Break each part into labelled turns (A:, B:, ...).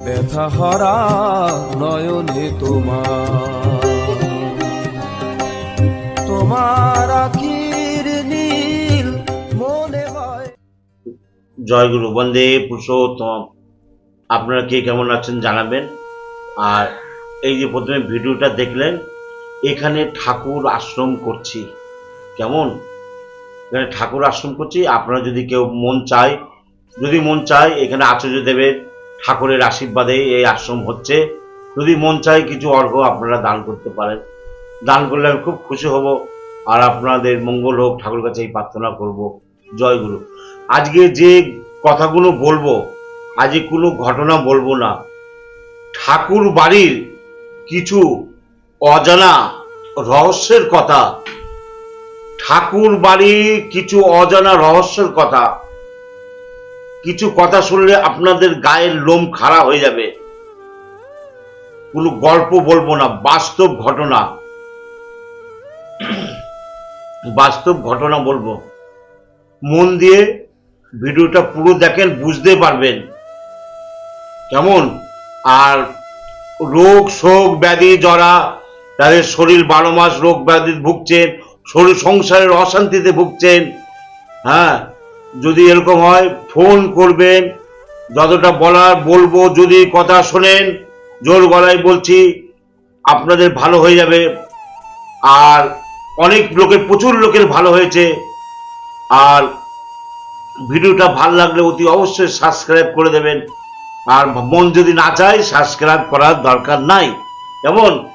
A: ব্যথা হরা নয়নে তোমার। তোমার আখির নীল মনে হয়।
B: জয়গুরু, বন্দে পুরুষোত্তম। আপনারা কে কেমন আছেন জানাবেন। আর এই যে প্রথমে ভিডিওটা দেখলেন, এখানে ঠাকুর আশ্রম করছি। কেমন? এখানে ঠাকুর আশ্রম করছি। আপনারা যদি কেউ মন চায়, যদি মন চায়, এখানে আচার্য দেবের ঠাকুরের আশীর্বাদে এই আশ্রম হচ্ছে। যদি মন চায় কিছু অর্ঘ আপনারা দান করতে পারেন। দান করলে আমি খুব খুশি হব আর আপনাদের মঙ্গল হোক ঠাকুর কাছে এই প্রার্থনা করব। জয়গুরু আজকে যে কথাগুলো বলব আজকে কোনো ঘটনা বলব না। ঠাকুর বাড়ির কিছু অজানা রহস্যের কথা, ঠাকুর বাড়ির কিছু অজানা রহস্যের কথা কিছু কথা শুনলে আপনাদের গায়ের লোম খাড়া হয়ে যাবে। কোনো গল্প বলব না, বাস্তব ঘটনা। বাস্তব ঘটনা বলব। মন দিয়ে ভিডিওটা পুরো দেখেন, বুঝতে পারবেন। কেমন? আর রোগ, শোক, ব্যাধি, জরা, তাদের শরীর বারো মাস রোগ ব্যাধি ভুগছেন, শরীর সংসারের অশান্তিতে ভুগছেন হ্যাঁ? যদি এরকম হয়, ফোন করবেন, যতটা বলার বলব, যদি কথা শোনেন, জোর গলায় বলছি, আপনাদের ভালো হয়ে যাবে। আর অনেক লোকের, প্রচুর লোকের ভালো হয়েছে। আর ভিডিওটা ভালো লাগলে অতি অবশ্যই সাবস্ক্রাইব করে দেবেন। আর মন যদি না চায়, সাবস্ক্রাইব করার দরকার নাই। কেমন?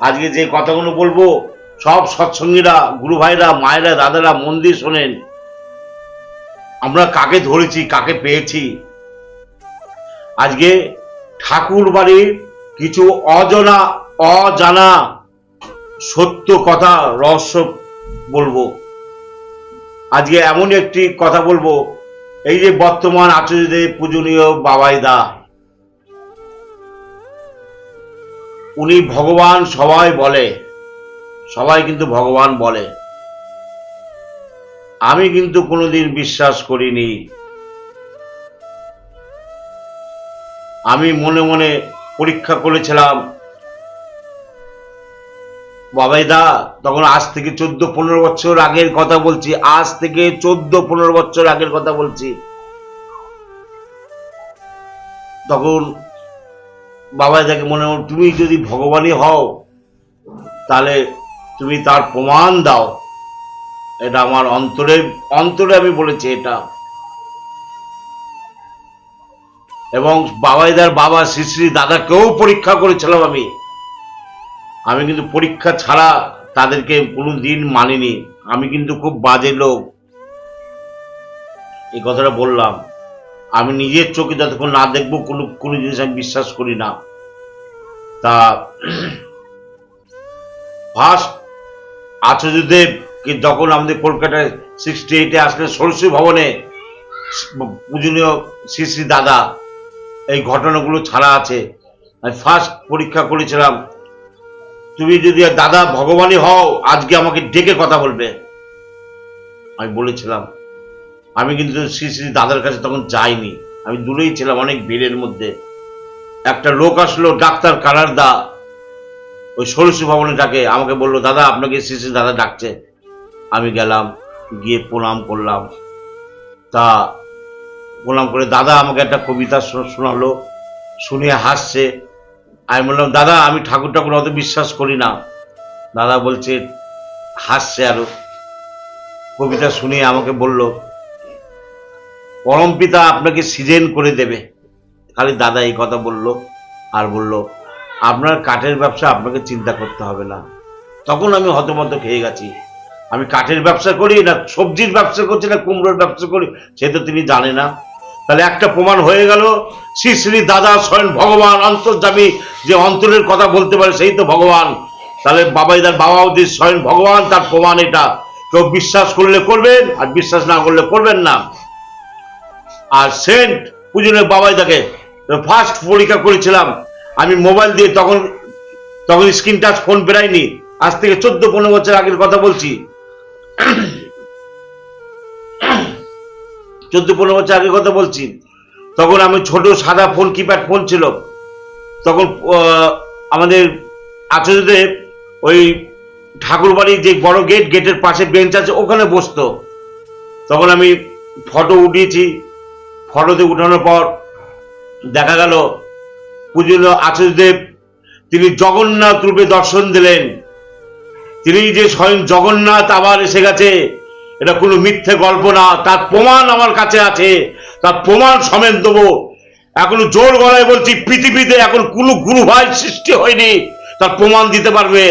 B: আজকে যে কথাগুলো বলব, সব সৎসঙ্গীরা, গুরু ভাইরা, মায়েরা, দাদারা মন দিয়ে শোনেন। আমরা কাকে ধরেছি, কাকে পেয়েছি? আজকে ঠাকুর বাড়ির কিছু অজানা অজানা সত্য কথা, রহস্য বলব। আজকে এমন একটি কথা বলব, এই যে বর্তমান আচার্যদেব পূজনীয় বাবাই দা। উনি ভগবান সবাই বলে, সবাই কিন্তু ভগবান বলে। আমি কিন্তু কোনোদিন বিশ্বাস করিনি। আমি মনে মনে পরীক্ষা করেছিলাম। বাবাইদা তখন আজ থেকে চোদ্দ পনেরো বছর আগের কথা বলছি, আজ থেকে চোদ্দ পনেরো বছর আগের কথা বলছি। তখন বাবাইদাকে মনে হল, তুমি যদি ভগবানই হও, তাহলে তুমি তার প্রমাণ দাও। এটা আমার অন্তরে অন্তরে আমি বলেছি এটা। এবং বাবাইদার বাবা শ্রী দাদাকেও পরীক্ষা করেছিলাম আমি। আমি কিন্তু পরীক্ষা ছাড়া তাদেরকে কোনো দিন মানিনি। আমি কিন্তু খুব বাজে লোক। এই কথাটা বললাম। আমি নিজের চোখে যতক্ষণ না দেখব, কোনো কোনো জিনিস আমি বিশ্বাস করি না। তা, ফার্স্ট আচার্যদেবকে যখন আমাদের কলকাতায় সিক্সটি এইটে আসলে সরস্বতী ভবনে পূজনীয় শ্রী শ্রী দাদা এই ঘটনাগুলো ছাড়া আছে, আমি ফার্স্ট পরীক্ষা করেছিলাম, তুমি যদি দাদা ভগবানই হও, আজকে আমাকে ডেকে কথা বলবে। আমি বলেছিলাম, আমি কিন্তু শ্রী শ্রী দাদার কাছে তখন যাইনি, আমি দূরেই ছিলাম অনেক ভিড়ের মধ্যে। একটা লোক আসলো, ডাক্তার কালার দা ওই সরস্বী ভবনে ডাকে, আমাকে বলল, দাদা, আপনাকে শ্রী শ্রী দাদা ডাকছে। আমি গেলাম, গিয়ে প্রণাম করলাম। তা প্রণাম করে দাদা আমাকে একটা কবিতা শোনালো শুনে হাসছে। আমি বললাম, দাদা, আমি ঠাকুর ঠাকুর অত বিশ্বাস করি না। দাদা বলছে, হাসছে আরও। কবিতা শুনে আমাকে বলল, পরম পিতা আপনাকে সিজন করে দেবে। খালি দাদা এই কথা বলল আর বলল, আপনার কাঠের ব্যবসা আপনাকে চিন্তা করতে হবে না। তখন আমি হতমত খেয়ে গেছি। আমি কাঠের ব্যবসা করি, না সবজির ব্যবসা করছি, না কুমড়োর ব্যবসা করি, সে তো তিনি জানে না। তাহলে একটা প্রমাণ হয়ে গেল, শ্রী শ্রী দাদা স্বয়ং ভগবান অন্তর্জামী যে অন্তরের কথা বলতে পারে সেই তো ভগবান। তাহলে বাবাইদার বাবাও যে স্বয়ং ভগবান, তার প্রমাণ এটা। কেউ বিশ্বাস করলে করবেন, আর বিশ্বাস না করলে করবেন না। আর সেন্ট পুজনের বাবাইদাকে ফার্স্ট পরীক্ষা করেছিলাম। আমি মোবাইল দিয়ে তখন তখন স্ক্রিন টাচ ফোন বেরায়নি। আজ থেকে চোদ্দ পনেরো বছর আগের কথা বলছি। চোদ্দ পনেরো বছর আগের কথা বলছি। তখন আমি ছোট সাদা ফোন কিপ্যাড ফোন ছিল। তখন আমাদের আচার্যদেব ওই ঠাকুর বাড়ির যে বড় গেট গেটের পাশে বেঞ্চ আছে, ওখানে বসতো। তখন আমি ফটো উঠিয়েছি। ফটোতে উঠানোর পর দেখা গেল পূজনীয় আচার্যদেব তিনি জগন্নাথ রূপে দর্শন দিলেন। তিনি যে স্বয়ং জগন্নাথ আবার এসে গেছে, এটা কোনো মিথ্যে গল্প না, তার প্রমাণ আমার কাছে আছে, তার প্রমাণ সমেত দেবো। এখন জোর গলায় বলছি, পৃথিবীতে এখন কোনো গুরু ভাই সৃষ্টি হয়নি, তার প্রমাণ দিতে পারবে।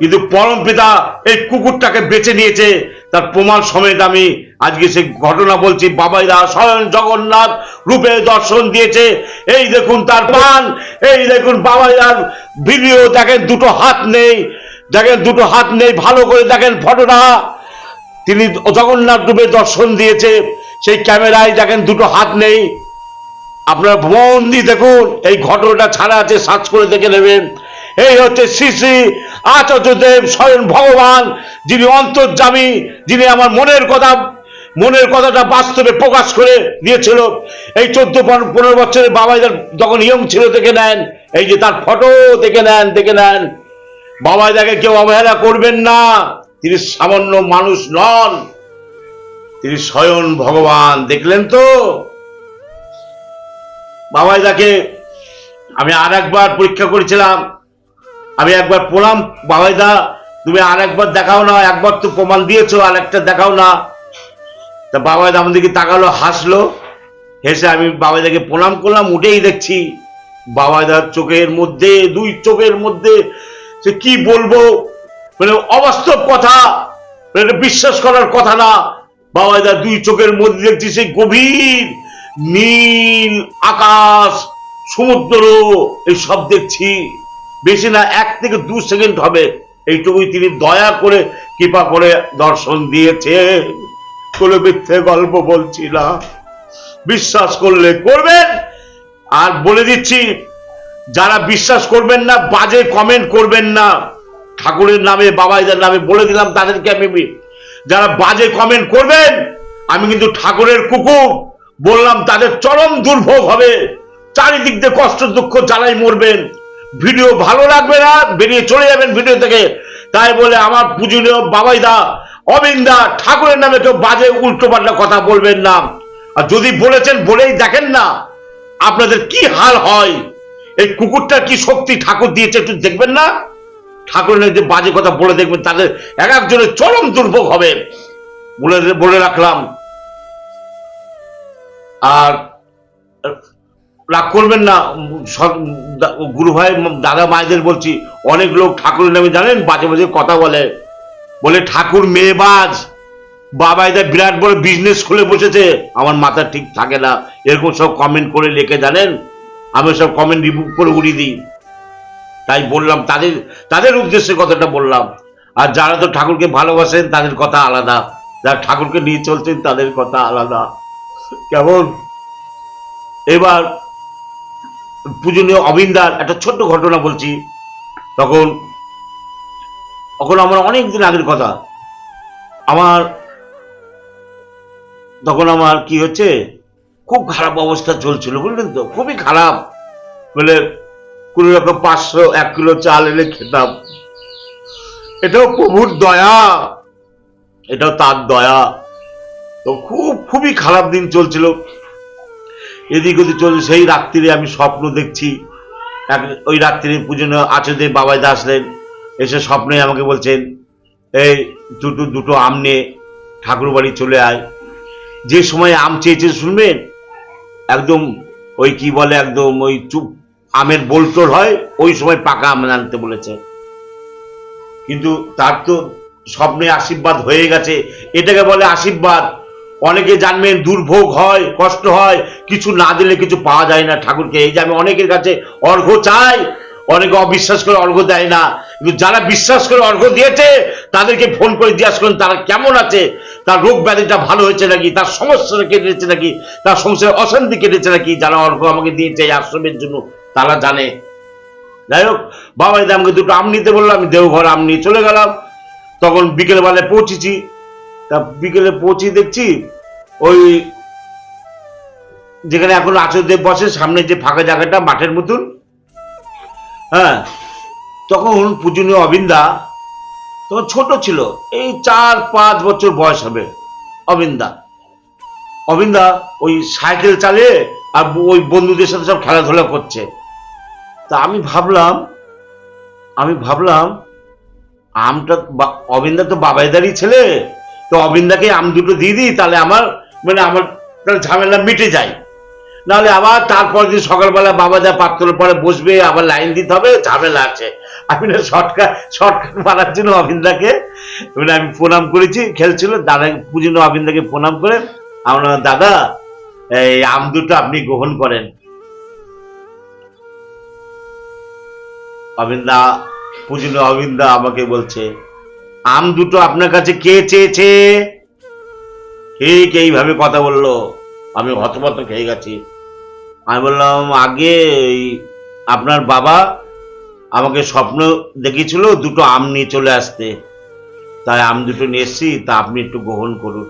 B: কিন্তু পরম পিতা এই কুকুরটাকে বেছে নিয়েছে, তার প্রমাণ সমেত আমি আজকে সে ঘটনা বলছি বাবাইরা স্বয়ং জগন্নাথ রূপে দর্শন দিয়েছে। এই দেখুন তার পান এই দেখুন বাবাইদার ভিডিও দেখেন, দুটো হাত নেই দেখেন দুটো হাত নেই, ভালো করে দেখেন ফটোটা। তিনি জগন্নাথ রূপে দর্শন দিয়েছে, সেই ক্যামেরায় দেখেন দুটো হাত নেই। আপনার মন দিয়ে দেখুন, এই ঘটনাটা ছাড়া আছে সার্চ করে দেখে নেবেন। এই হচ্ছে শ্রী শ্রী আচার্যদেব স্বয়ং ভগবান, যিনি অন্তর্জামী যিনি আমার মনের কথা, মনের কথাটা বাস্তবে প্রকাশ করে দিয়েছিল। এই চোদ্দ পনেরো বছরের বাবাইদার যখন ইয়ং ছিল, দেখে নেন। এই যে তার ফটো দেখে নেন দেখে নেন। বাবাইদাকে কেউ অবহেলা করবেন না, তিনি সামান্য মানুষ নন। তিনি স্বয়ং ভগবান, দেখলেন তো? বাবাইদাকে আমি আর একবার পরীক্ষা করেছিলাম, আমি একবার প্রণাম বাবাইদা তুমি আর একবার দেখাও না, একবার তো প্রমাণ দিয়েছ আর একটা দেখাও না। তা বাবাই বাবাইদা আমাদেরকে তাকালো, হাসলো, হেসে আমি বাবাইদাকে প্রণাম করলাম, উঠেই দেখছি বাবাইদার চোখের মধ্যে, দুই চোখের মধ্যে সে কি বলব? মানে অবাস্তব কথা মানে এটা বিশ্বাস করার কথা না। বাবাইদার দুই চোখের মধ্যে দেখছি সেই গভীর নীল আকাশ, সমুদ্র, এই সব দেখছি। বেশি না, এক থেকে দু সেকেন্ড হবে। এইটুকুই তিনি দয়া করে, কৃপা করে দর্শন দিয়েছে কোনো মিথ্যে গল্প বলছি না বিশ্বাস করলে করবেন। আর বলে দিচ্ছি যারা বিশ্বাস করবেন না, বাজে কমেন্ট করবেন না। ঠাকুরের নামে, বাবাইদের নামে বলে দিলাম তাদেরকে আমি। যারা বাজে কমেন্ট করবেন, আমি কিন্তু ঠাকুরের কুকুর। বললাম তাদের চরম দুর্ভোগ হবে। চারিদিক দিয়ে কষ্ট দুঃখ জ্বালাই মরবেন। ভিডিও ভালো লাগবে না, বেরিয়ে চলে যাবেন ভিডিও থেকে। তাই বলে আমার পূজনীয় বাবাইদা, অবিন্দা, ঠাকুরের নামে কেউ বাজে উল্টো পাল্টা কথা বলবেন না। আর যদি বলেছেন, বলেই দেখেন না, আপনাদের কি হাল হয়। এই কুকুরটার কি শক্তি ঠাকুর দিয়েছে একটু দেখবেন না? ঠাকুরের যে বাজে কথা বলে দেখবেন তাদের এক একজনের চরম দুর্ভোগ হবে। বলে বলে রাখলাম। আর, রাগ করবেন না গুরু ভাই, দাদা মায়েদের বলছি, অনেক লোক ঠাকুরের নামে জানেন, বাজে বাজে কথা বলে। বলে, ঠাকুর মেয়েবাজ বাবা এটা বিরাট বড় বিজনেস খুলে বসেছে। আমার মাথা ঠিক থাকে না। এরকম সব কমেন্ট করে লিখে জানেন। আমি সব কমেন্ট রিমুভ করে উড়িয়ে দিই। তাই বললাম, তাদের তাদের উদ্দেশ্যে কথাটা বললাম। আর যারা তো ঠাকুরকে ভালোবাসেন, তাদের কথা আলাদা। যারা ঠাকুরকে নিয়ে চলছেন, তাদের কথা আলাদা। কেমন? এবার পূজনীয় অবিন্দার একটা ছোট্ট ঘটনা বলছি। তখন তখন আমার অনেক দিন আগের কথা। আমার, তখন আমার কি হচ্ছে? খুব খারাপ অবস্থা চলছিল, বুঝলেন তো? খুবই খারাপ। বলে কোন রকম পাঁচশো, এক কিলো চাল এনে খেতাম। এটাও প্রভুর দয়া। এটাও তার দয়া। তো খুব, খুবই খারাপ দিন চলছিল। এদিক ওদিক চলছে, সেই রাত্রিরে আমি স্বপ্ন দেখছি। এক- ওই রাত্রিরে পুজনীয় আচার্যদেব বাবাই আসলেন। এসে স্বপ্নে আমাকে বলছেন, এই দুটো দুটো আম নিয়ে ঠাকুর বাড়ি চলে আয়। যে সময় আম চেয়েছে, শুনবেন? একদম ওই কি বলে, একদম ওই চুপ আমের বোলটোল হয়, ওই সময় পাকা আম আনতে বলেছে। কিন্তু তার তো স্বপ্নে আশীর্বাদ হয়ে গেছে। এটাকে বলে আশীর্বাদ। অনেকে জানবেন দুর্ভোগ হয়, কষ্ট হয়, কিছু না দিলে কিছু পাওয়া যায় না ঠাকুরকে। এই যে আমি অনেকের কাছে অর্ঘ্য চাই, অনেকে অবিশ্বাস করে অর্ঘ্য দেয় না। কিন্তু যারা বিশ্বাস করে অর্ঘ্য দিয়েছে, তাদেরকে ফোন করে জিজ্ঞাসা করেন, তারা কেমন আছে? তার রোগ ব্যাধিটা ভালো হয়েছে নাকি? তার সমস্যাটা কেটেছে নাকি? তার সংসারে অশান্তি কেটেছে নাকি? যারা অর্ঘ্য আমাকে দিয়েছে এই আশ্রমের জন্য তারা জানে। যাই হোক বাবা আমাকে দুটো আম নিতে বলল, আমি দেওঘর আম নিয়ে চলে গেলাম। তখন বিকেলবেলায় পৌঁছেছি। তা বিকেলে পৌঁছে দেখছি, ওই যেখানে এখন আচার্যদেব বসে, সামনে যে ফাঁকা জায়গাটা, মাঠের মতন। হ্যাঁ তখন পূজনীয় অবিন্দা, তখন ছোট ছিল, এই চার পাঁচ বছর বয়স হবে, অবিন্দা। অবিন্দা ওই সাইকেল চালিয়ে আর ওই বন্ধুদের সাথে সব খেলাধুলা করছে। তা আমি ভাবলাম আমি ভাবলাম, আমটা অবিন্দা তো বাবাইদারই ছেলে, তো অবিন্দাকে আম দুটো দিয়ে দিই, তাহলে আমার মানে আমার তাহলে ঝামেলা মিটে যায়। নাহলে আবার তারপর দিন সকালবেলা বাবা যা পাত্রের পরে বসবে, আবার লাইন দিতে হবে, ঝামেলা আছে। আমি না শর্টকাট শর্টকাট মারার জন্য অবিন্দাকে মানে আমি প্রণাম করেছি, খেলছিল, দাদা পুজনো অবিন্দাকে প্রণাম করে, আমরা, দাদা, এই আম দুটো আপনি গ্রহণ করেন। অবিন্দা পুজনো অবিন্দা আমাকে বলছে, আম দুটো আপনার কাছে কে চেয়েছে? ঠিক এইভাবে কথা বলল। আমি হতমত খেয়ে গেছি। আমি বললাম, আগে আপনার বাবা আমাকে স্বপ্ন দেখিয়েছিল দুটো আম নিয়ে চলে আসতে। তাই আম দুটো নিয়ে এসছি, তা আপনি একটু গ্রহণ করুন।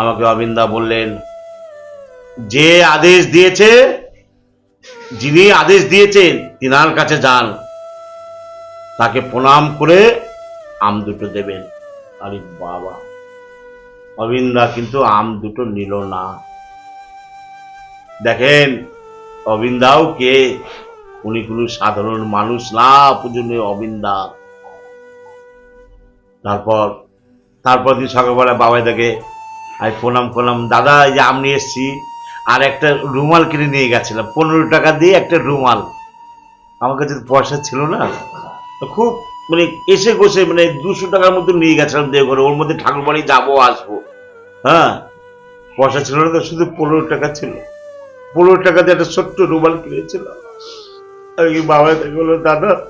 B: আমাকে অবিন্দা বললেন, যে আদেশ দিয়েছে যিনি আদেশ দিয়েছেন, তিনার কাছে যান। তাকে প্রণাম করে আম দুটো দেবেন। আরে বাবা। অবিন্দা কিন্তু আম দুটো নিল না। দেখেন, অবিন্দাও কে? উনি কোনো সাধারণ মানুষ না পূজনীয় অবিন্দা। তারপর তারপর দিন সকালবেলা বাবাই দেখে আমি প্রণাম করলাম দাদা, এই যে আম এসছি। আর একটা রুমাল কিনে নিয়ে গেছিলাম। পনেরো টাকা দিয়ে একটা রুমাল। আমার কাছে পয়সা ছিল না। খুব মানে এসে বসে মানে দুশো টাকার মতো নিয়ে গেছিলাম দেওঘরে ওর মধ্যে ঠাকুর বাড়ি যাব, আসব। হ্যাঁ? পয়সা ছিল না তো, শুধু পনেরো টাকা ছিল। পনেরো টাকা দিয়ে একটা ছোট্ট রুমাল কিনেছিলাম। কি বাবা বলল, দাদা,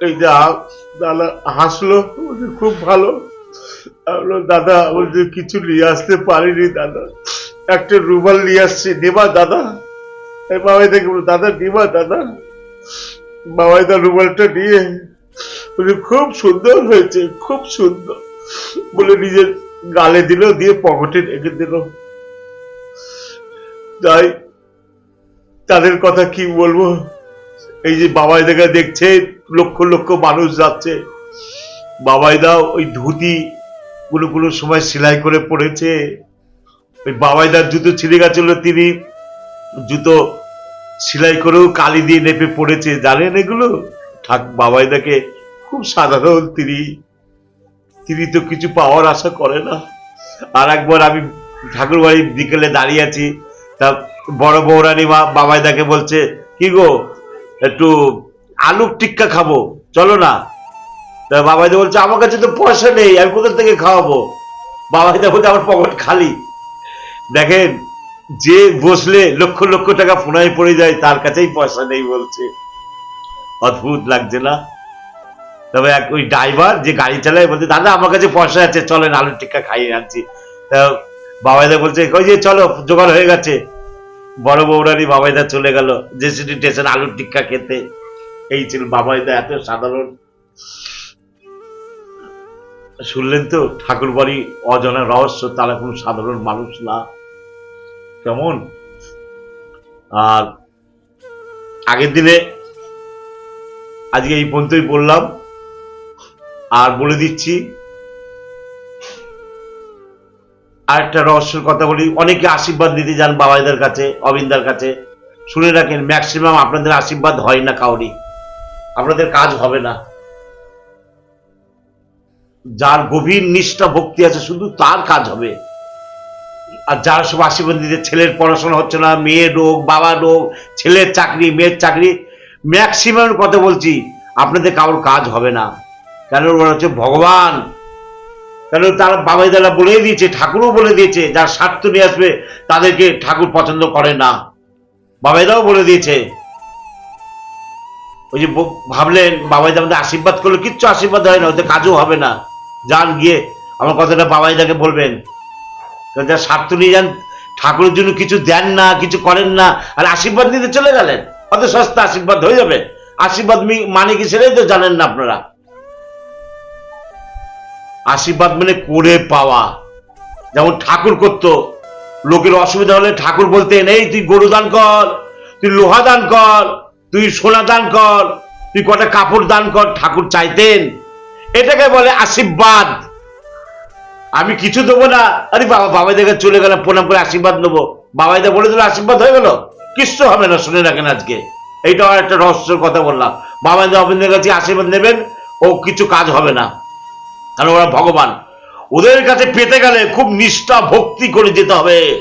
B: এই যে দাদা হাসলো, খুব ভালো। আমি দাদা, বলছে, কিছু নিয়ে আসতে পারিনি, দাদা। একটা রুমাল নিয়ে আসছি নেবা দাদা। বাবাই দেখে বলল, দাদা নেবা দাদা। বাবাই দা রুমালটা নিয়ে বলে খুব সুন্দর হয়েছে, খুব সুন্দর। বলে নিজের গালে দিল, দিয়ে পকেটে রেখে দিল। তাই তাদের কথা কি বলব? এই যে বাবাই দেখা দেখছে, লক্ষ লক্ষ মানুষ যাচ্ছে। বাবাইদা ওই ধুতি কোনো সময় সেলাই করে পড়েছে ওই বাবাইদার জুতো ছিঁড়ে গেছিল তিনি। জুতো সেলাই করেও কালি দিয়ে নেপে পড়েছে, জানেন এগুলো? ঠাক, বাবাইদাকে খুব সাধারণ তিনি। তিনি তো কিছু পাওয়ার আশা করে না। আর একবার আমি ঠাকুর বাড়ির বিকেলে দাঁড়িয়ে আছি, তা বড় বৌরানী মা বাবাইদাকে বলছে, কি গো, একটু আলু টিক্কা খাব, চলো না? তা বাবাইদা বলছে, আমার কাছে তো পয়সা নেই, আমি কোথা থেকে খাওয়াবো? বাবাইদা বলছে, আমার পকেট খালি। দেখেন, যে বসলে লক্ষ লক্ষ টাকা ফোনায় পড়ে যায়, তার কাছেই পয়সা নেই বলছে। অদ্ভুত লাগছে না? তবে এক ওই ড্রাইভার যে গাড়ি চালায়, বলছে, দাদা, আমার কাছে পয়সা আছে, চলেন, আলুর টিক্কা খাইয়ে আনছি। তা বাবাইদা বলছে, ওই যে, চলো, জোগাড় হয়ে গেছে। বড় বৌরানি বাবাইদা চলে গেল যে জেসিডি স্টেশন আলুর টিক্কা খেতে। এই ছিল বাবাইদা, এত সাধারণ। শুনলেন তো ঠাকুর বাড়ি অজানা রহস্য, তারা কোনো সাধারণ মানুষ না। কেমন? আর আগের দিনে আজকে এই পর্যন্তই বললাম। আর বলে দিচ্ছি আর একটা রহস্যের কথা বলি। অনেকে আশীর্বাদ দিতে যান বাবাইদের কাছে, অবিন্দার কাছে। শুনে রাখেন, ম্যাক্সিমাম আপনাদের আশীর্বাদ হয় না কাউরি আপনাদের কাজ হবে না। যার গভীর নিষ্ঠা, ভক্তি আছে, শুধু তার কাজ হবে। আর যারা সব আশীর্বাদ দিতে, ছেলের পড়াশোনা হচ্ছে না মেয়ের রোগ, বাবা রোগ, ছেলের চাকরি, মেয়ের চাকরি ম্যাক্সিমাম কথা বলছি, আপনাদের কারোর কাজ হবে না। কেন ওরা হচ্ছে ভগবান? কেন তারা বাবাই দাদা বলেই দিয়েছে, ঠাকুরও বলে দিয়েছে, যার স্বার্থ নিয়ে আসবে, তাদেরকে ঠাকুর পছন্দ করে না। বাবাই বাবাইদাও বলে দিয়েছে। ওই যে ভাবলেন বাবাইদা আমাদের আশীর্বাদ করলে কিচ্ছু আশীর্বাদ হয় না, ওদের কাজও হবে না। যান গিয়ে, আমার কথাটা বাবাইদাকে বলবেন। যার স্বার্থ নিয়ে যান, ঠাকুরের জন্য কিছু দেন না, কিছু করেন না, আর আশীর্বাদ নিতে চলে গেলেন অত সস্তা আশীর্বাদ হয়ে যাবে। আশীর্বাদ মানে কি সেটাই তো জানেন না আপনারা। আশীর্বাদ মানে করে পাওয়া। যেমন ঠাকুর করতো, লোকের অসুবিধা হলে ঠাকুর বলতেন, এই তুই গরু দান কর, তুই লোহা দান কর, তুই সোনা দান কর, তুই কটা কাপড় দান কর। ঠাকুর চাইতেন। এটাকে বলে আশীর্বাদ। আমি কিছু দেবো না। আরে বাবা, বাবাই দেখে চলে গেলাম, প্রণাম করে আশীর্বাদ নেব। বাবাই দা বলে দিল আশীর্বাদ হয়ে গেল? কিছু হবে না, শুনে রাখেন আজকে। এইটাও একটা রহস্যের কথা বললাম। বাবাই দা অবিন্দের কাছে আশীর্বাদ নেবেন, ও কিছু কাজ হবে না। কারণ ওরা ভগবান। ওদের কাছে পেতে গেলে খুব নিষ্ঠা, ভক্তি করে যেতে হবে।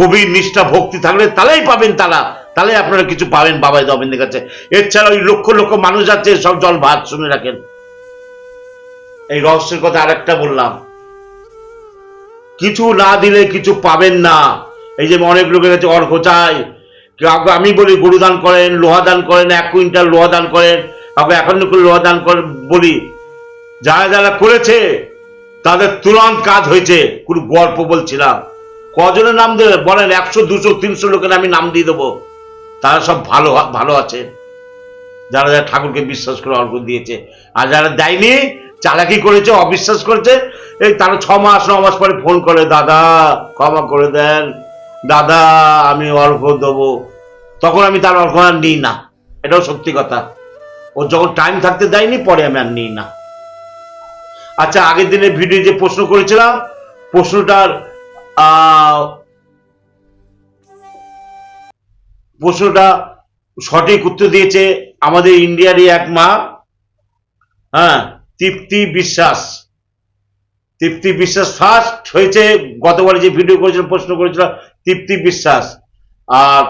B: গভীর নিষ্ঠা, ভক্তি থাকলে তাহলেই পাবেন তারা তাহলে আপনারা কিছু পাবেন বাবাই দবিন্দের কাছে। এছাড়া ওই লক্ষ লক্ষ মানুষ আছে, সব জল ভাত, শুনে রাখেন। এই রহস্যের কথা আরেকটা বললাম। কিছু না দিলে কিছু পাবেন না। এই যে অনেক লোকের কাছে অর্ঘ চাই। আমি বলি, গরু দান করেন, লোহা দান করেন, এক কুইন্টাল লোহা দান করেন, কাউকে করে লোহা দান করেন বলি, যারা যারা করেছে, তাদের তুরন্ত কাজ হয়েছে। কোনো গল্প বলছিলাম। কজনের নাম দেবে বলেন, একশো, দুশো, তিনশো লোকের আমি নাম দিয়ে দেবো। তারা সব ভালো ভালো আছে যারা যারা ঠাকুরকে বিশ্বাস করে অর্ঘ দিয়েছে। আর যারা দেয়নি চালাকি করেছে, অবিশ্বাস করেছে। এই তারা ছ মাস, ন মাস পরে ফোন করে, দাদা, ক্ষমা করে দেন। দাদা, আমি অর্ঘ দেবো। তখন আমি তার অর্ঘ আর নিই না। এটাও সত্যি কথা। ও যখন টাইম থাকতে দেয়নি, পরে আমি আর নিই না। আচ্ছা আগের দিনের ভিডিও যে প্রশ্ন করেছিলাম, প্রশ্নটার প্রশ্নটা সঠিক উত্তর দিয়েছে আমাদের ইন্ডিয়ারই এক মা। হ্যাঁ তৃপ্তি বিশ্বাস। তৃপ্তি বিশ্বাস ফার্স্ট হয়েছে, গতবারে যে ভিডিও করেছিল প্রশ্ন করেছিল তৃপ্তি বিশ্বাস। আর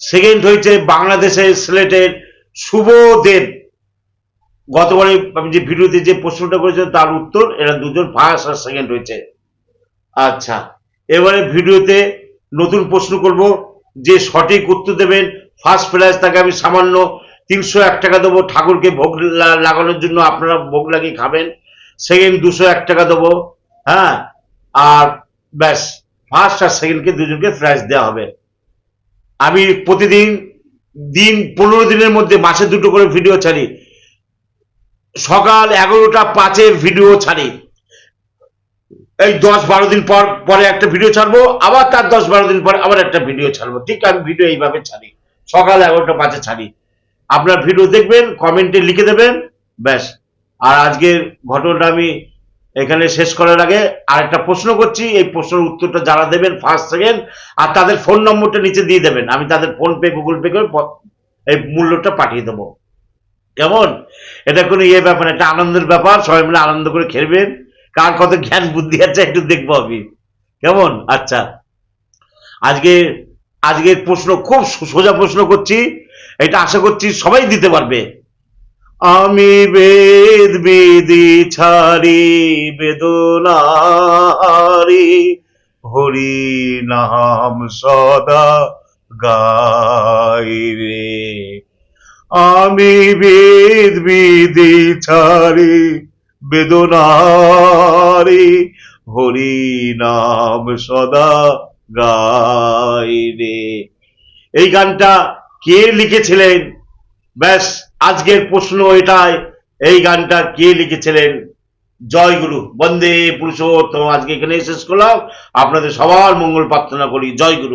B: সেকেন্ড হয়েছে বাংলাদেশের সিলেটের শুভ দেব। গতবারে আমি যে ভিডিওতে যে প্রশ্নটা করেছিলাম, তার উত্তর, এরা দুজন ফার্স্ট আর সেকেন্ড হয়েছে। আচ্ছা এবারে ভিডিওতে নতুন প্রশ্ন করব, যে সঠিক উত্তর দেবেন ফার্স্ট প্রাইজ তাকে আমি সামান্য তিনশো এক টাকা দেবো ঠাকুরকে ভোগ লাগানোর জন্য আপনারা ভোগ লাগিয়ে খাবেন। সেকেন্ড দুশো এক টাকা দেবো হ্যাঁ? আর ব্যাস ফার্স্ট আর সেকেন্ডকে দুজনকে প্রাইজ দেওয়া হবে। আমি প্রতিদিন, দিন পনেরো দিনের মধ্যে মাসে দুটো করে ভিডিও ছাড়ি। সকাল এগারোটা পাঁচের ভিডিও ছাড়ি। এই দশ বারো দিন পর, পরে একটা ভিডিও ছাড়বো, আবার তার দশ বারো দিন পরে আবার একটা ভিডিও ছাড়বো। ঠিক আমি ভিডিও এইভাবে ছাড়ি। সকাল এগারোটা পাঁচে ছাড়ি। আপনার ভিডিও দেখবেন কমেন্টে লিখে দেবেন, ব্যাস। আর আজকের ঘটনাটা আমি এখানে শেষ করার আগে আরেকটা প্রশ্ন করছি, এই প্রশ্নের উত্তরটা যারা দেবেন ফার্স্ট সেকেন্ড আর তাদের ফোন নম্বরটা নিচে দিয়ে দেবেন। আমি তাদের ফোন পে গুগল পে করে এই মূল্যটা পাঠিয়ে দেবো। কেমন? এটা কোনো ইয়ে ব্যাপার একটা আনন্দের ব্যাপার, সবাই মিলে আনন্দ করে খেলবেন। কার কত জ্ঞান, বুদ্ধি আছে একটু দেখব আমি। কেমন? আচ্ছা। আজকে, আজকের প্রশ্ন খুব সোজা প্রশ্ন করছি। এটা আশা করছি সবাই দিতে পারবে। আমি বেদ বেদি ছাড়ি বেদনারি হরি নাম সদা গাই রে। আমি বেদ বিধি ছাড়ি বেদনারি হরি নাম সদা গাই রে। এই গানটা কে লিখেছিলেন? ব্যাস, আজকের প্রশ্ন এটাই। এই গানটা কে লিখেছিলেন? জয়গুরু। বন্দে পুরুষোত্তম। আজকে এখানে শেষ করলাম। আপনাদের সবার মঙ্গল প্রার্থনা করি। জয়গুরু।